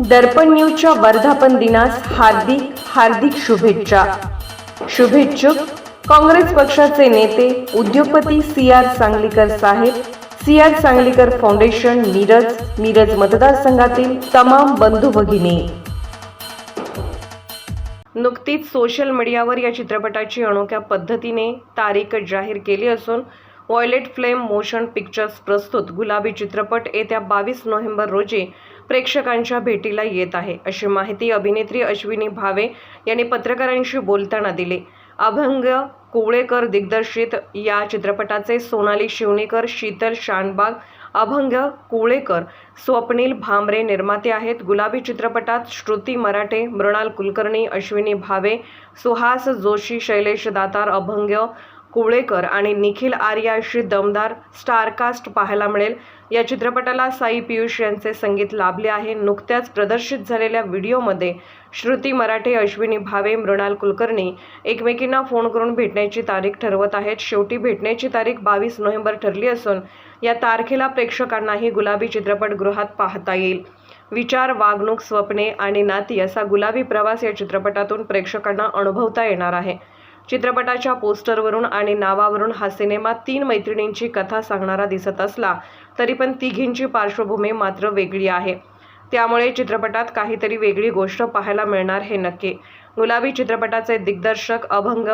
दर्पण न्यूजच्या वर्धापन दिनास हार्दिक हार्दिक शुभेच्छा. शुभेच्छुक काँग्रेस पक्षाचे नेते उद्योगपती सी आर सांगलीकर साहेब C R Sangalikar foundation Miraj Miraj मतदारसंघातील तमाम बंधू भगिनी. नुकतीच सोशल मीडियावर या चित्रपटाची अनोख्या पद्धतीने तारीख जाहीर केली असून वॉयलेट फ्लेम मोशन पिक्चर्स प्रस्तुत गुलाबी चित्रपट येत्या बावीस नोव्हेंबर रोजी प्रेक्षकांच्या भेटीला येत आहे अशी माहिती अभिनेत्री अश्विनी भावे यांनी पत्रकारांशी बोलताना दिली. अभंग कुवळेकर दिग्दर्शित या चित्रपटाचे सोनाली शिवणेकर शीतल शानबाग अभंग कुवळेकर स्वप्नील भामरे निर्माते आहेत. गुलाबी चित्रपटात श्रुती मराठे मृणाल कुलकर्णी अश्विनी भावे सुहास जोशी शैलेश दातार अभंग कुवळेकर आणि निखिल आर्या अशी दमदार स्टारकास्ट पाहायला मिळेल. या चित्रपटाला साई पियुष यांचे संगीत लाभले आहे. नुकत्याच प्रदर्शित झालेल्या व्हिडिओमध्ये श्रुती मराठे अश्विनी भावे मृणाल कुलकर्णी एकमेकींना फोन करून भेटण्याची तारीख ठरवत आहेत. शेवटी भेटण्याची तारीख बावीस नोव्हेंबर ठरली असून या तारखेला प्रेक्षकांनाही गुलाबी चित्रपटगृहात पाहता येईल. विचार वागणूक स्वप्ने आणि नाती असा गुलाबी प्रवास या चित्रपटातून प्रेक्षकांना अनुभवता येणार आहे. चित्रपटाच्या पोस्टरवरून आणि नावावरून हा सिनेमा तीन मैत्रिणींची कथा सांगणारा दिसत असला तरी पण तिघींची पार्श्वभूमी मात्र वेगळी आहे. त्यामुळे चित्रपटात काहीतरी वेगळी गोष्ट पाहायला मिळणार हे नक्की. गुलाबी चित्रपटाचे दिग्दर्शक अभंग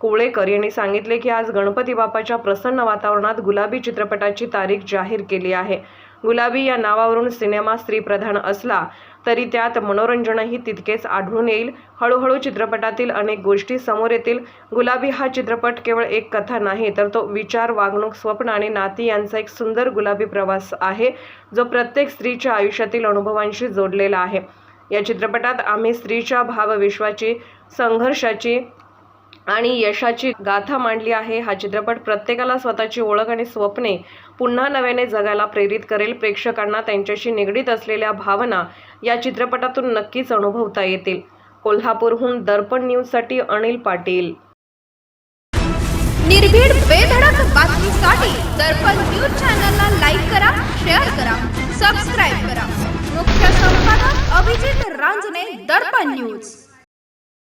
कुवळेकर यांनी सांगितले की आज गणपती बाप्पाच्या प्रसन्न वातावरणात गुलाबी चित्रपटाची तारीख जाहीर केली आहे. गुलाबी या नावावरून सिनेमा स्त्रीप्रधान असला तरी त्यात मनोरंजनही तितकेच आढळून येईल. हळूहळू चित्रपटातील अनेक गोष्टी समोर येतील. गुलाबी हा चित्रपट केवळ एक कथा नाही तर तो विचार वागणूक स्वप्न आणि नाती यांचा एक सुंदर गुलाबी प्रवास आहे जो प्रत्येक स्त्रीच्या आयुष्यातील अनुभवांशी जोडलेला आहे. या चित्रपटात आम्ही स्त्रीच्या भावविश्वाची संघर्षाची आणि यशाची गाथा मांडली आहे. हा चित्रपट प्रत्येकाला स्वतःची ओळख आणि स्वप्ने पुन्हा नव्याने जगायला प्रेरित करेल. प्रेक्षकांना त्यांच्याशी निगडीत असलेल्या भावना या चित्रपटातून नक्कीच अनुभवता येतील. कोल्हापूरहून दर्पण न्यूजसाठी अनिल पाटील. निर्भीड बेधडक बातमीसाठी दर्पण न्यूज चॅनलला लाईक करा शेअर करा सबस्क्राईब करा. मुख्य संपादक अभिजित रांजणे दर्पण न्यूज.